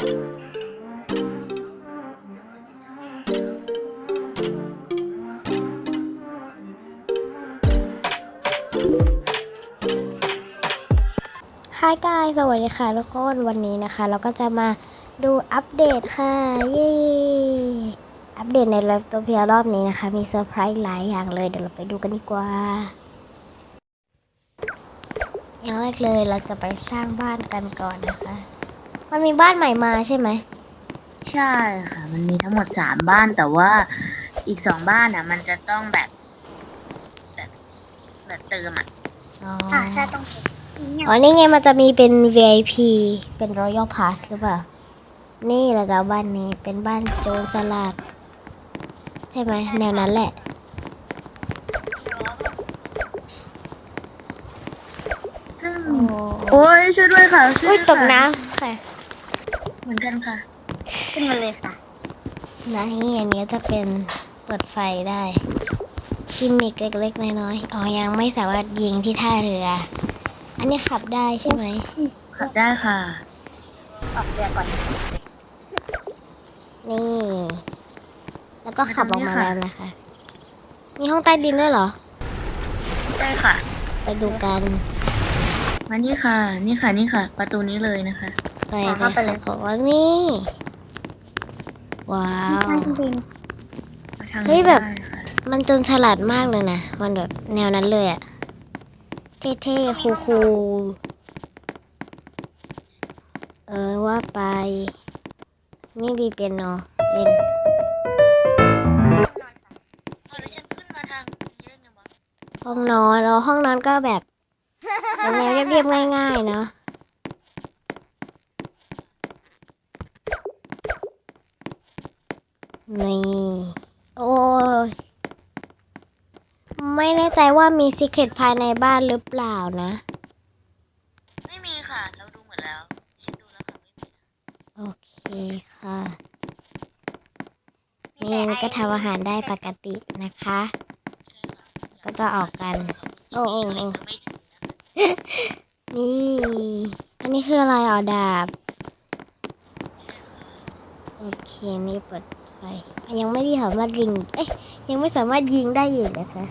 ฮายกายสวัสดีค่ะทุกคนวันนี้นะคะ เราก็จะมาดูอัปเดตค่ะ เย้ อัปเดตในเลิฟตัวเพียรอบนี้นะคะ มีเซอร์ไพรส์หลายอย่างเลย เดี๋ยวเราไปดูกันดีกว่า อย่างแรกเลยเราจะไปสร้างบ้านกันก่อนนะคะ มันมีบ้านใหม่มาใช่ไหม ใช่ค่ะ มันมีทั้งหมดสามบ้านแต่ว่าอีกสองบ้านอะ มันจะต้องแบบแบบแบบเติมอะอ๋ออ่าใช่ต้องเก็บเนี่ยอ๋อนี่ไงมันจะมีเป็น VIP เป็น Royal Pass หรือเปล่า นี่เราจะเอาบ้านนี้เป็นบ้านโจรสลัด ใช่ไหมแนวนั้นแหละ ซึ่งโอ้โอ้ยช่วยด้วยค่ะช่วยอุ้ยด้วยตกค่ะน้ำค่ะ เหมือนกันค่ะ ขึ้นมาเลยค่ะนะนี่อันนี้จะเป็นเปิดไฟได้กิมมิกเล็กๆน้อยๆอ๋อยังไม่สามารถยิงที่ท่าเรือ อันนี้ขับได้ใช่ไหมขับได้ค่ะ ออกเรือก่อน นี่ แล้วก็ขับออกมาไม่ต้องแล้วนี่ค่ะนะคะ มีห้องใต้ดินด้วยเหรอ ได้ค่ะ ไปดูกันมานี่ค่ะ นี่ค่ะ นี่ค่ะ ประตูนี้เลยนะคะ ไปเลยค่ะผมว่านี่ว้าวใช่จริงมาทางเฮ้ยนี้แบบได้ค่ะมันจนฉลาดมากเลยนะ มันแบบแนวนั้นเลยอะเท่ๆคูลๆเออว่าไป นี่บีเปียโนเล่นอ๋อแล้วฉันขึ้นมาทางนี้ได้ไงวะห้องนอนแล้วห้องนอนก็แบบเป็นแนวเรียบๆง่ายๆเนาะนี่ โอ้ย ไม่แน่ ใจว่ามีซีเครตภายในบ้านหรือเปล่านะ ไม่มีค่ะ เราดูหมดแล้ว ฉันดูแล้วค่ะไม่มีนะโอเคค่ะนี่ก็ทำอาหารได้ปกตินะคะ ใช่ค่ะก็จะออกกัน โอ้โอ้โอ้ไม่ถึงนะคะนี่ อันนี้คืออะไรอ๋อดาบ โอเค นี่เปิดไฟอะยังไม่ได้สามารถยิง เอ๊ะยังไม่สามารถยิงได้อีกนะคะ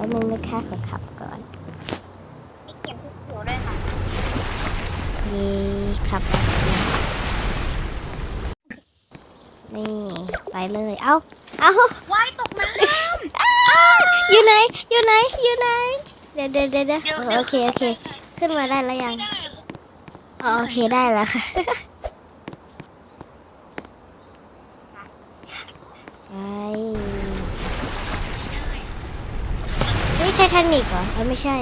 แล้วมึงนะคะขอขับก่อนๆมีเก็บทุกผิวด้วยค่ะนี่ขับแล้วนะนี่ ไปเลย เอาเอาว้ายตกน้อยู่ไหน อยู่ไหน อยู่ไหน เดี๋ยวเดี๋ยวเดี๋ยวเดี๋ยวเดี๋ยวเออดี๋ยวโอเค โอเค ขึ้นมาได้แล้วยังไม่ได้ค่ะอ๋อโอเคได้แล้วค่ะไปเฮ้ย ไททานิกเหรอเอ้ยไม่ใช่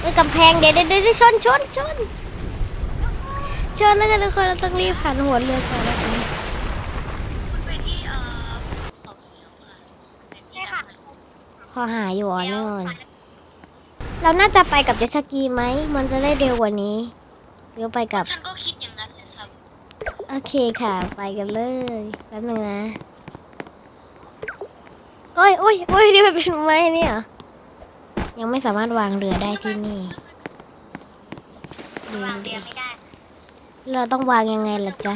เฮ้ยกำแพงเดี๋ยวเดี๋ยวเดี๋ยวชนชนชนชนแล้วกันทุกคนเราต้องรีบผ่านหัวเรือก่อนแล้วกันคุณไปที่เอ่อเขาเขียวค่ะเป็นที่ดับเพลิงพอหาอยู่อ๋อแน่นอนเราน่าจะไปกับเจ็ตสกีไหมมันจะได้เร็วกว่านี้หรือไปกับฉันก็คิดอย่างนั้นเลยครับโอเคค่ะ ไปกันเลยแป๊บนึงนะโอ้ยโอ้ยโอ้ยนี่มันเป็นไม้เนี่ยเหรอ ยังไม่สามารถวางเรือได้ที่นี่ำวางเรือไม่ได้ เราต้องวางยังไงล่ะจ๊ะ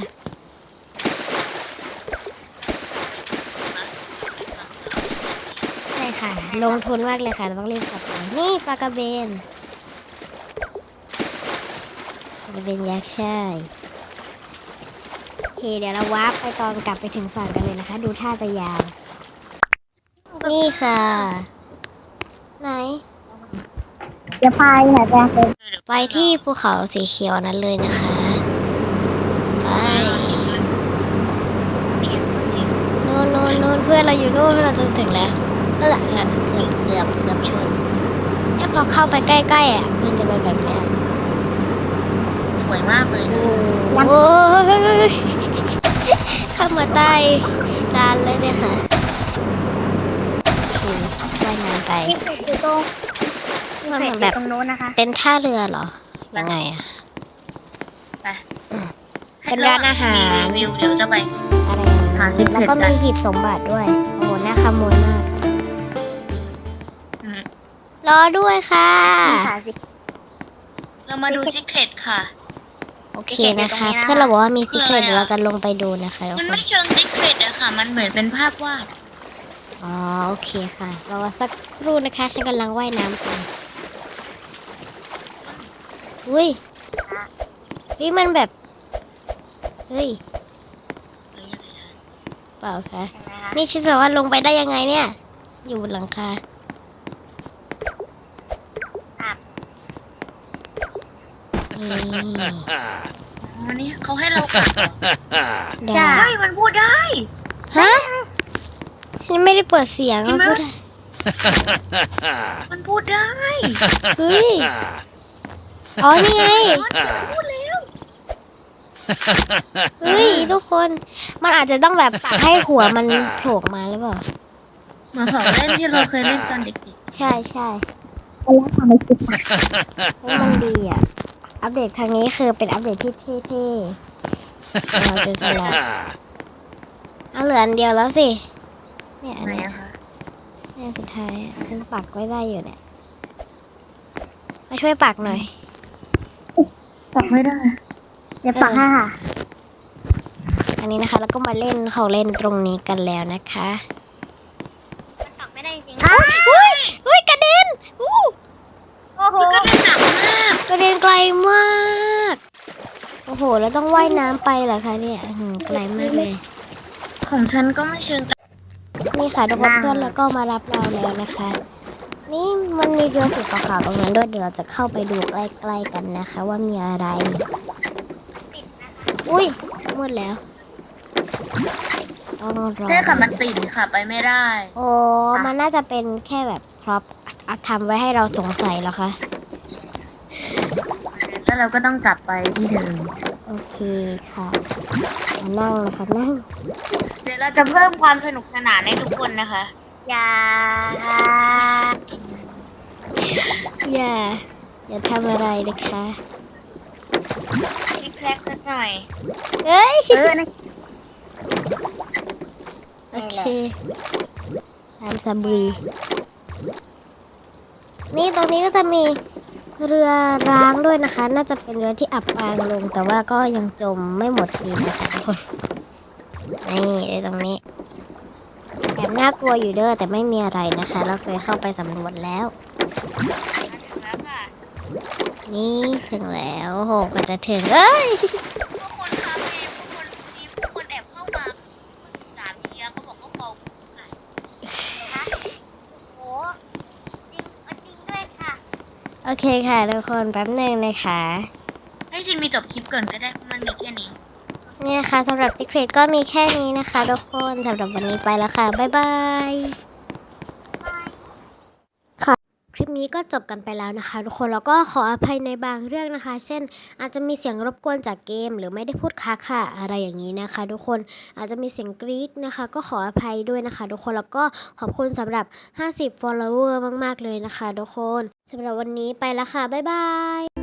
ใช่ค่ะ ลงทุนมากเลยค่ะเราต้องรีบกลับไปนี่ปลากระเบนปลากระเบนยักษ์ใช่โอเคเดี๋ยวเราวาร์ปไปตอนกลับไปถึงฝั่งกันเลยนะคะ ดูท่าจะยาว นี่ค่ะ ไหน จะพายค่ะจะเป็นไปที่ภูเขาสีเขียวนั้นเลยนะคะ ไปนู่นนู่นนู่นเพื่อนเราอยู่นู่นเพื่อนเราจะถึงแล้วเออเกือบเกือบเกือบชนเนี่ยพอเข้าไปใกล้ๆอะมันจะเป็นแบบเนี้ยสวยมากเลยนะโอ้ยเข้ามาใต้ลานเลยเนี่ยค่ะขี่ว่ายน้ำไปที่สุดอยู่ตรง มันเสเหร็มืจอนอแบบยู่ตรงโน้นนะคะ เป็นท่าเรือเหรอ ยังไงอะไปเป็นร้านอาหารมีวิวเดี๋ยวจะไปอะไรหา secret แล้วก็กัมีนหีบสมบัติด้วย โอ้โหน่าขโมยมากอืมรอด้วยค่ะมีขาสิเรามาดูซิกเ e ตค่ะ โอเคนะคะ เพื่อนเราบอกว่ามีซีเครตเดี๋ยวเราจะลงไปดูนะคะทุกมันคนไม่เชิงซิกเรตอะค่ะ มันเหมือนเป็นภาพวาด อ๋อ โอเคค่ะรอสักครู่นะคะ ฉันกำลังว่ายน้ำไป อุ้ยนี่มันแบบ เฮ้ยเปล่าค่ะ นี่ฉันสามารถลงไปได้ยังไงเนี่ย อยู่บนหลังคานี่อ๋อนี่เขาให้เรากลับเหรอเดี๋ยวเฮ้ยมันพูดได้ ฮะ ฉันไม่ได้เปิดเสียงเห็นอะไหมพูดอะมันพูดได้ เฮ้ย อ๋อนี่ไงมันพูดแล้วเฮ้ยทุกคนมันอาจจะต้องแบบปักให้หัวมันโผล่ออกมาหรือเปล่าเหมือนของเล่นที่เราเคยเล่นตอนเด็กใช่ใช่แล้วทำไมคิดมาเฮ้ยมันดีอะ อัปเดตครั้งนี้คือเป็นอัปเดตที่เท่ๆเราจะสลับเอาเหลืออันเดียวแล้วสิเนี่ยๆอันไหนเนี้ย อะคะเนี่ยสุดท้ายอะฉันปักไว้ได้อยู่เนี่ยมาช่วยปักหน่อย ปักไม่ได้ เดี๋ยวปักให้ค่ะ อันนี้นะคะแล้วก็มาเล่นของเล่นตรงนี้กันแล้วนะคะมันปักไม่ได้จริงอ้าวอุ้ยอุ้ยกระเด็นอู้โอ้โหคือก็ได้หนักมากกระเด็นไกลมาก โอ้โห แล้วต้องว่ายน้ำไปเหรอคะเนี่ยอื้อหือไกลมากเลย ของฉันก็ไม่เชิง นี่ค่ะทุกคนเพื่อนแล้วก็มารับเราแล้วนะคะ นี่มันมีเรือสีขาวๆตรงนั้นด้วยเดี๋ยวเราจะเข้าไปดูใกล้ๆกันนะคะ ว่ามีอะไร อุ้ยมืดแล้วต้องรอใช่ค่ะมันติดค่ะ ไปไม่ได้ โอ้มันน่าจะเป็นแค่แบบพร็อพทำไว้ให้เราสงสัยเหรอคะแล้วเราก็ต้องกลับไปที่เดิมโอเคค่ะมานั่งนะคะนั่ง เดี๋ยวเราจะเพิ่มความสนุกสนานให้ทุกคนนะคะ อย่า อย่า อย่าทำอะไรนะคะคลิกแคลกสักหน่อย เอ้ย เออนะโอเคตามสบีนี่ตรงนี้ก็จะมีเรือร้างด้วยนะคะ น่าจะเป็นเรือที่อับปางลง แต่ว่าก็ยังจมไม่หมดทีนะคะทุกคน นี่ในตรงนี้แอบ น่ากลัวอยู่เด้อแต่ไม่มีอะไรนะคะ เราเคยเข้าไปสำรวจแล้วแล้วค่ะนี่ถึงแล้วโอ้โหก็จะถึงเอ้ยทุกคนคะมีผู้คนมีผู้คนแอบเข้ามาสามทีแล้วเขาบอกว่าเขาค่ะโอ้จริงเอาจริงด้วยค่ะ โอเคค่ะทุกคนแป๊บหนึ่งนะคะ ให้ชินมีจบคลิปก่อนก็ได้ นี่นะคะสำหรับ Secret ก็มีแค่นี้นะคะทุกคนสำหรับวันนี้ไปแล้วค่ะ บ๊ายบายคลิปนี้ก็จบกันไปแล้วนะคะ ทุกคนแล้วก็ขออภัยในบางเรื่องนะคะ เช่น อาจจะมีเสียงรบกวนจากเกม หรือไม่ได้พูดคักค่ะ อะไรอย่างนี้นะคะ ทุกคนอาจจะมีเสียงกรี๊ดนะคะ ก็ขออภัยด้วยนะคะ ทุกคนแล้วก็ขอบคุณสำหรับ 50 follower มาก ๆ เลยนะคะ ทุกคนสำหรับวันนี้ไปแล้วค่ะบ๊ายบาย